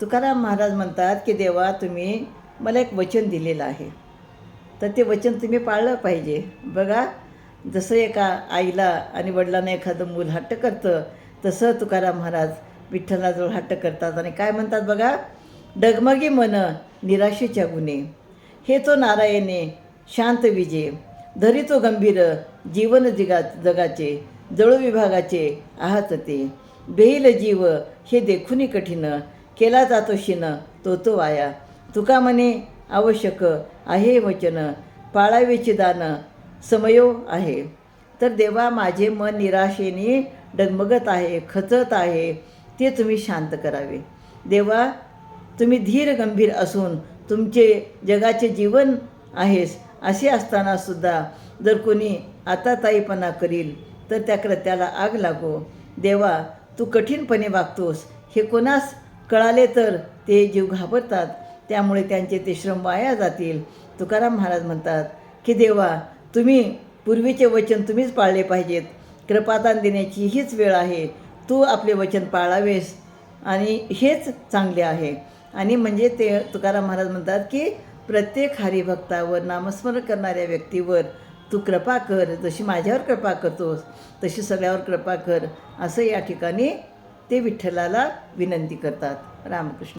तुकाराम महाराज म्हणतात की देवा तुम्ही मला एक वचन दिलेलं आहे. तर ते वचन तुम्ही पाळलं पाहिजे. बघा जसं एका आईला आणि वडिलांना एखादं मूल हट्ट करतं तसं तुकाराम महाराज विठ्ठलाजवळ हट्ट करतात. आणि काय म्हणतात बघा डगमगी मन निराशेच्या गुणे हे तो नारायणे शांत विजे धरी तो गंभीर जीवन जिगा जगाचे जळू विभागाचे आहात ते. बेईल जीव हे देखुनी कठीण केला जातो शिन तो तो वाया. तुका म्हणे आवश्यक आहे वचन पाळावेची दान समयो आहे. तर देवा माझे मन निराशेने डगमगत आहे खचत आहे ते तुम्ही शांत करावे. देवा तुम्ही धीर गंभीर असून तुमचे जगाचे जीवन आहेस असे असताना सुद्धा जर कोणी आता ताईपणा करील तर त्या कृत्याला आग लागो. देवा तू कठीणपणे वागतोस हे कोणास कळाले तर ते जीव घाबरतात. त्यामुळे त्यांचे ते श्रम वाया जातील. तुकाराम महाराज म्हणतात की देवा तुम्ही पूर्वीचे वचन तुम्हीच पाळले पाहिजेत. कृपादान देण्याची हीच वेळ आहे. तू आपले वचन पाळावेस आणि हेच चांगले आहे. आणि म्हणजे ते तुकाराम महाराज म्हणतात की प्रत्येक हरिभक्तावर नामस्मरण करणाऱ्या व्यक्तीवर तू कृपा कर. जशी माझ्यावर कृपा करतोस तशी सगळ्यावर कृपा कर. असं या ठिकाणी ते विठ्ठलाला विनंती करतात. रामकृष्ण.